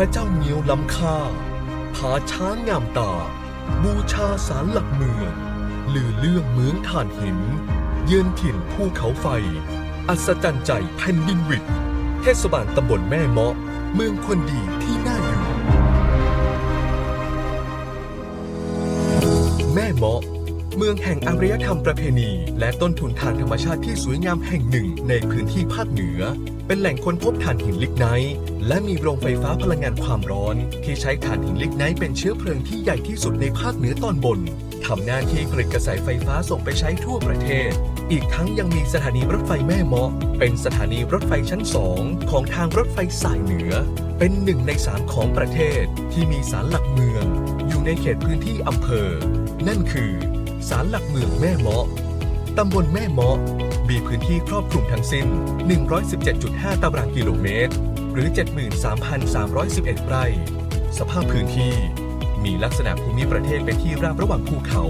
ระเจ้าเงียวล้ำค่า ผาช้างงามตา บูชาสารหลักเมืองลือเรื่องเมืองถ่านหิน เยือนถิ่นภูเขาไฟ อัศจรรย์ใจแผ่นดินวิดเทศบาลตำบลแม่เมาะ เมืองคนดีที่น่าอยู่ แม่เมาะ เมืองแห่งอารยธรรมประเพณี และต้นทุนทางธรรมชาติที่สวยงามแห่งหนึ่งในพื้นที่ภาคเหนือ เป็นแหล่งค้นพบถ่านหินลิกไนท์และมีโรงไฟฟ้าพลังงานความร้อน ที่ใช้ถ่านหินลิกไนท์เป็นเชื้อเพลิงที่ใหญ่ที่สุดในภาคเหนือตอนบนทำหน้าที่ผลิตกระแสไฟฟ้าส่งไปใช้ทั่วประเทศ อีกทั้งยังมีสถานีรถไฟแม่เมาะ เป็นสถานีรถไฟชั้นสองของทางรถไฟสายเหนือ เป็นหนึ่งในสามของประเทศที่มีศาลหลักเมือง อยู่ในเขตพื้นที่อำเภอ นั่นคือศาลหลักเมืองแม่เมาะตำบลแม่เมาะ มีพื้นที่ครอบคลุมทั้งสิ้น 117.5 ตารางกิโลเมตร หรือ 73,311 ไร่ สภาพพื้นที่ มีลักษณะภูมิประเทศเป็นที่ราบระหว่างภูเขา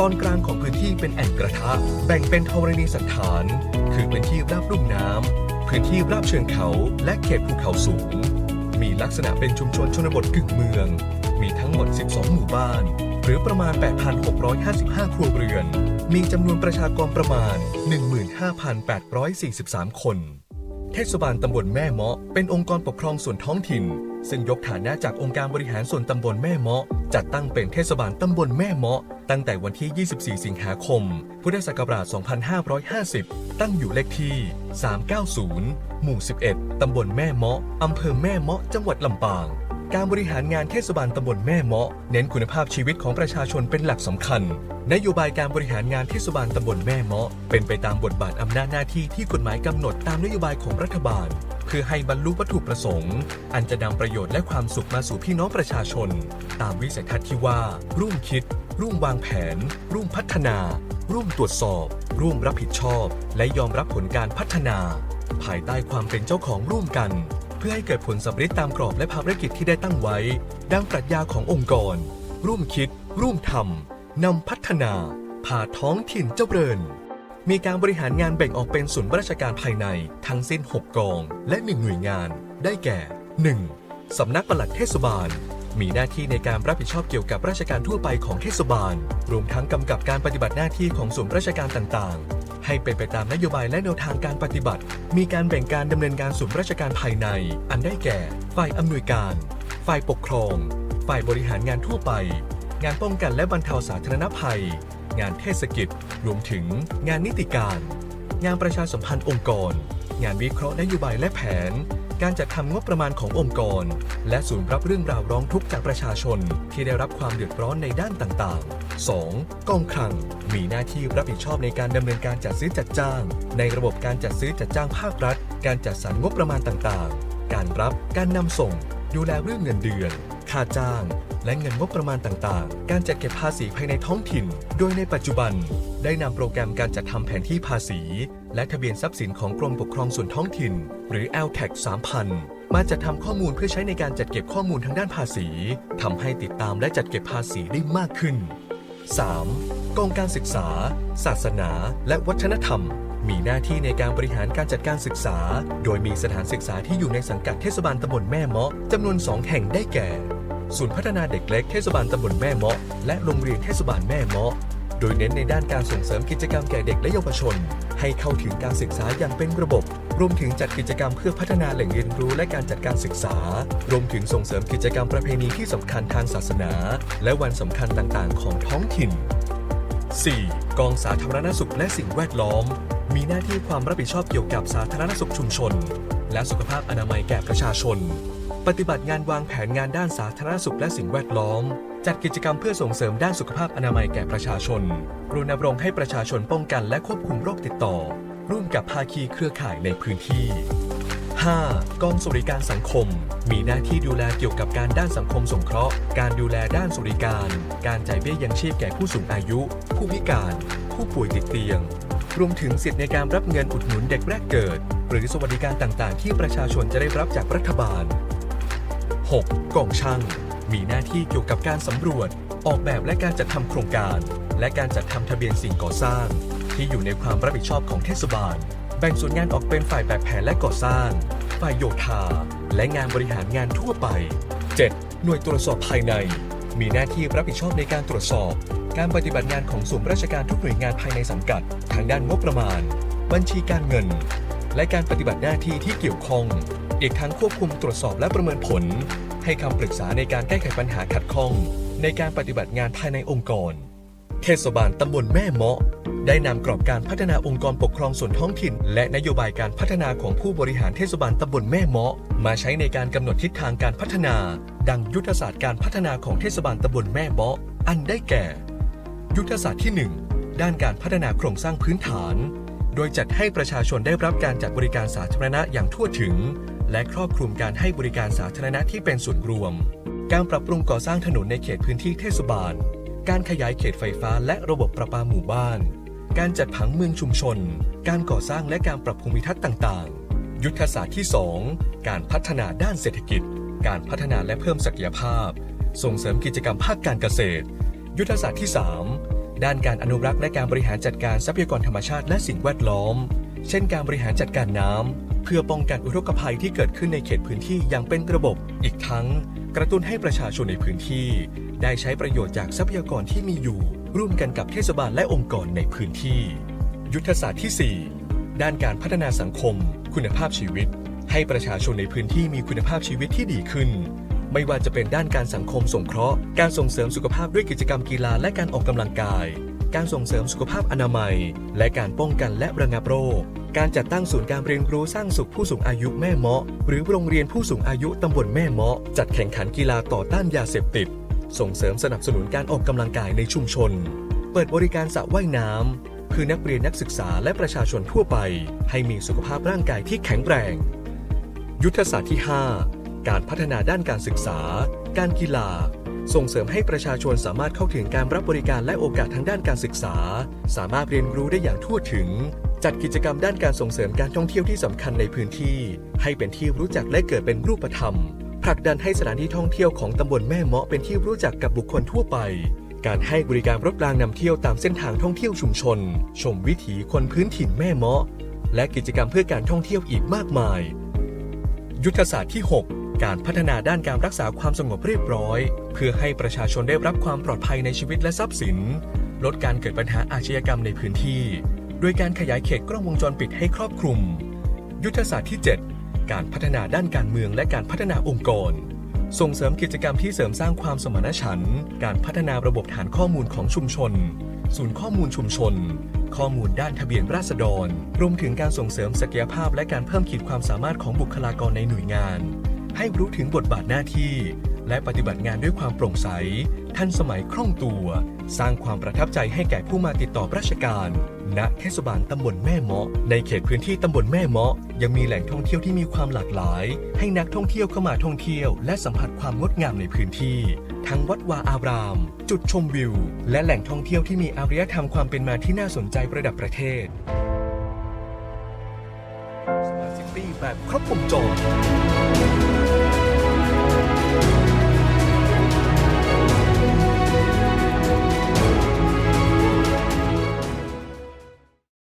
ตอนกลางของพื้นที่เป็นแอ่งกระทะ แบ่งเป็นธรณีสถาน คือพื้นที่ราบลุ่มน้ำ พื้นที่ราบเชิงเขา และเขตภูเขาสูง มีลักษณะเป็นชุมชนชนบทกึ่งเมือง มีทั้งหมด 12 หมู่บ้าน หรือประมาณ 8,655 ครัวเรือน มีจำนวนประชากรประมาณ 15,843 คน เทศบาลตำบลแม่เมาะ เป็นองค์กรปกครองส่วนท้องถิ่น ซึ่งยกฐานะจากองค์การบริหารส่วนตำบลแม่เมาะ จัดตั้งเป็นเทศบาลตำบลแม่เมาะ ตั้งแต่วันที่ 24 สิงหาคม พุทธศักราช 2550 ตั้งอยู่เลขที่ 390 หมู่ 11 ตำบลแม่เมาะอำเภอแม่เมาะ จังหวัดลำปาง การบริหารงานเทศบาลตำบลแม่เมาะ เน้นคุณภาพชีวิตของประชาชนเป็นหลักสำคัญ นโยบายการบริหารงานเทศบาลตำบลแม่เมาะ เป็นไปตามบทบาทอำนาจหน้าที่ที่กฎหมายกำหนดตามนโยบายของรัฐบาล เพื่อให้บรรลุวัตถุประสงค์ อันจะนำประโยชน์และความสุขมาสู่พี่น้องประชาชน ตามวิสัยทัศน์ที่ว่า ร่วมคิด ร่วมวางแผน ร่วมพัฒนา ร่วมตรวจสอบ ร่วมรับผิดชอบ และยอมรับผลการพัฒนา ภายใต้ความเป็นเจ้าของร่วมกัน พื่อให้เกิดผลสำเร็จตามกรอบและภารกิจที่ได้ตั้งไว้ ดังปรัชญาขององค์กร ร่วมคิด ร่วมทำนำพัฒนาพาท้องถิ่นเจริญ มีการบริหารงานแบ่งออกเป็นส่วนราชการภายในทั้งสิ้น 6 กอง และ 1 หน่วยงาน ได้แก่ 1. สำนักปลัดเทศบาล มีหน้าที่ในการรับผิดชอบเกี่ยวกับราชการทั่วไปของเทศบาล รวมทั้งกำกับการปฏิบัติหน้าที่ของส่วนราชการต่างๆ ให้เป็นไปตามนโยบายและแนวทางการปฏิบัติ มีการแบ่งการดำเนินการส่วนราชการภายใน อันได้แก่ ฝ่ายอำนวยการ ฝ่ายปกครอง ฝ่ายบริหารงานทั่วไป งานป้องกันและบรรเทาสาธารณภัย งานเทศกิจ รวมถึง งานนิติการ งานประชาสัมพันธ์องค์กร งานวิเคราะห์นโยบายและแผน การจัดทำงบประมาณขององค์กร และศูนย์รับเรื่องราวร้องทุกข์จากประชาชน ที่ได้รับความเดือดร้อนในด้านต่างๆ 2. กองคลัง มีหน้าที่รับผิดชอบในการดำเนินการจัดซื้อจัดจ้าง ในระบบการจัดซื้อจัดจ้างภาครัฐ การจัดสรรงบประมาณต่างๆ การรับ การนำส่ง ดูแลเรื่องเงินเดือน ค่าจ้าง และเงินงบประมาณต่างๆ การจัดเก็บภาษีภายในท้องถิ่น โดยในปัจจุบัน ได้นำโปรแกรมการจัดทำแผนที่ภาษี และทะเบียนทรัพย์สินของกรมปกครองส่วนท้องถิ่น หรือ LTAC 3000มาจัดทำข้อมูลเพื่อใช้ในการจัดเก็บข้อมูลทางด้านภาษีทำให้ติดตามและจัดเก็บภาษีได้มากขึ้น 3. กองการศึกษา ศาสนา และวัฒนธรรม มีหน้าที่ในการบริหารการจัดการศึกษา โดยมีสถานศึกษาที่อยู่ในสังกัดเทศบาลตำบลแม่เมาะจำนวน 2 แห่งได้แก่ ศูนย์พัฒนาเด็กเล็กเทศบาลตำบลแม่เมาะ และโรงเรียนเทศบาลแม่เมาะ โดยเน้นในด้านการส่งเสริมกิจกรรมแก่เด็กและเยาวชน ให้เข้าถึงการศึกษาอย่างเป็นระบบ รวมถึงจัดกิจกรรมเพื่อพัฒนาแหล่งเรียนรู้และการจัดการศึกษา รวมถึงส่งเสริมกิจกรรมประเพณีที่สำคัญทางศาสนา และวันสำคัญต่างๆ ของท้องถิ่น 4. กองสาธารณสุขและสิ่งแวดล้อม มีหน้าที่ความรับผิดชอบเกี่ยวกับสาธารณสุขชุมชน และสุขภาพอนามัยแก่ประชาชน ปฏิบัติงานวางแผนงานด้านสาธารณสุขและสิ่งแวดล้อม จัดกิจกรรมเพื่อส่งเสริมด้านสุขภาพอนามัยแก่ประชาชนรณรงค์ให้ประชาชนป้องกันและควบคุมโรคติดต่อ ร่วมกับภาคีเครือข่ายในพื้นที่ 5. กองสวัสดิการสังคม มีหน้าที่ดูแลเกี่ยวกับการด้านสังคมสงเคราะห์ การดูแลด้านสวัสดิการ การจ่ายเบี้ยยังชีพแก่ผู้สูงอายุ ผู้พิการ ผู้ป่วยติดเตียง รวมถึงสิทธิในการรับเงินอุดหนุนเด็กแรกเกิด หรือสวัสดิการต่างๆ ที่ประชาชนจะได้รับจากรัฐบาล 6. กองช่าง มีหน้าที่เกี่ยวกับการสำรวจ ออกแบบและการจัดทำโครงการ และการจัดทำทะเบียนสิ่งก่อสร้าง ที่อยู่ในความรับผิดชอบของเทศบาล แบ่งส่วนงานออกเป็นฝ่ายแบบแผนและก่อสร้าง ฝ่ายโยธา และงานบริหารงานทั่วไป 7. หน่วยตรวจสอบภายใน มีหน้าที่รับผิดชอบในการตรวจสอบ การปฏิบัติงานของส่วนราชการทุกหน่วยงานภายในสังกัด ทางด้านงบประมาณ บัญชีการเงิน และการปฏิบัติหน้าที่ที่เกี่ยวข้อง อีกทั้งควบคุมตรวจสอบและประเมินผล ให้คำปรึกษาในการแก้ไขปัญหาขัดข้อง ในการปฏิบัติงานภายในองค์กร เทศบาลตำบลแม่เมาะ ได้นำกรอบการพัฒนาองค์กรปกครองส่วนท้องถิ่น และนโยบายการพัฒนาของผู้บริหารเทศบาลตำบลแม่เมาะ มาใช้ในการกำหนดทิศทางการพัฒนา ดังยุทธศาสตร์การพัฒนาของเทศบาลตำบลแม่เมาะ อันได้แก่ ยุทธศาสตร์ที่ 1 ด้านการพัฒนาโครงสร้างพื้นฐานโดยจัดให้ประชาชนได้รับการจัดบริการสาธารณะอย่างทั่วถึง และครอบคลุมการให้บริการสาธารณะที่เป็นส่วนรวม การปรับปรุงก่อสร้างถนนในเขตพื้นที่เทศบาล การขยายเขตไฟฟ้าและระบบประปาหมู่บ้าน การจัดผังเมืองชุมชน การก่อสร้างและการปรับภูมิทัศน์ต่างๆ ยุทธศาสตร์ที่ 2 การพัฒนาด้านเศรษฐกิจ การพัฒนาและเพิ่มศักยภาพ ส่งเสริมกิจกรรมภาคการเกษตร ยุทธศาสตร์ที่ 3 ด้านการอนุรักษ์และการบริหารจัดการทรัพยากรธรรมชาติและสิ่งแวดล้อม เช่นการบริหารจัดการน้ำ เพื่อป้องกันอุทกภัยที่เกิดขึ้นในเขตพื้นที่อย่างเป็นระบบ อีกทั้ง กระตุ้นให้ประชาชนในพื้นที่ ได้ใช้ประโยชน์จากทรัพยากรที่มีอยู่ ร่วมกันกับเทศบาลและองค์กรในพื้นที่ ยุทธศาสตร์ที่ 4 ด้านการพัฒนาสังคม คุณภาพชีวิต ให้ประชาชนในพื้นที่มีคุณภาพชีวิตที่ดีขึ้น ไม่ว่าจะเป็นด้านการสังคมสงเคราะห์ การส่งเสริมสุขภาพด้วยกิจกรรมกีฬาและการออกกำลังกาย การส่งเสริมสุขภาพอนามัย และการป้องกันและระงับโรค การจัดตั้งศูนย์การเรียนรู้สร้างสุขผู้สูงอายุแม่เมาะ หรือโรงเรียนผู้สูงอายุตำบลแม่เมาะ จัดแข่งขันกีฬาต่อต้านยาเสพติด ส่งเสริมสนับสนุนการออกกำลังกายในชุมชน เปิดบริการสระว่ายน้ำเพื่อนักเรียนนักศึกษาและประชาชนทั่วไป ให้มีสุขภาพร่างกายที่แข็งแรง ยุทธศาสตร์ที่ 5 การพัฒนาด้านการศึกษา การกีฬาส่งเสริมให้ประชาชนสามารถเข้าถึงการรับบริการและโอกาสทางด้านการศึกษา สามารถเรียนรู้ได้อย่างทั่วถึง จัดกิจกรรมด้านการส่งเสริมการท่องเที่ยวที่สำคัญในพื้นที่ ให้เป็นที่รู้จักและเกิดเป็นรูปธรรมผลักดันให้สถานที่ท่องเที่ยวของตำบลแม่เมาะเป็นที่รู้จักกับบุคคลทั่วไป การให้บริการรถรางนำเที่ยวตามเส้นทางท่องเที่ยวชุมชน ชมวิถีคนพื้นถิ่นแม่เมาะ และกิจกรรมเพื่อการท่องเที่ยวอีกมากมาย ยุทธศาสตร์ที่ 6 การพัฒนาด้านการรักษาความสงบเรียบร้อย เพื่อให้ประชาชนได้รับความปลอดภัยในชีวิตและทรัพย์สิน ลดการเกิดปัญหาอาชญากรรมในพื้นที่ โดยการขยายเขตกล้องวงจรปิดให้ครอบคลุม ยุทธศาสตร์ที่ 7 การพัฒนาด้านการเมืองและการพัฒนาองค์กร ส่งเสริมกิจกรรมที่เสริมสร้างความสมานฉันท์การพัฒนาระบบฐานข้อมูลของชุมชน ศูนย์ข้อมูลชุมชน ข้อมูลด้านทะเบียนราษฎร รวมถึงการส่งเสริมศักยภาพและการเพิ่มขีดความสามารถของบุคลากรในหน่วยงาน ให้รู้ถึงบทบาทหน้าที่ และปฏิบัติงานด้วยความโปร่งใส ทันสมัยคล่องตัว สร้างความประทับใจให้แก่ผู้มาติดต่อราชการ ณเทศบาลตำบลแม่เมาะ ในเขตพื้นที่ตำบลแม่เมาะ ยังมีแหล่งท่องเที่ยวที่มีความหลากหลาย ให้นักท่องเที่ยวเข้ามาท่องเที่ยว และสัมผัสความงดงามในพื้นที่ ทั้งวัดวาอาราม จุดชมวิว และแหล่งท่องเที่ยวที่มีอารยธรรมความเป็นมาที่น่าสนใจประดับประเทศ Smart City แบบครบวงจร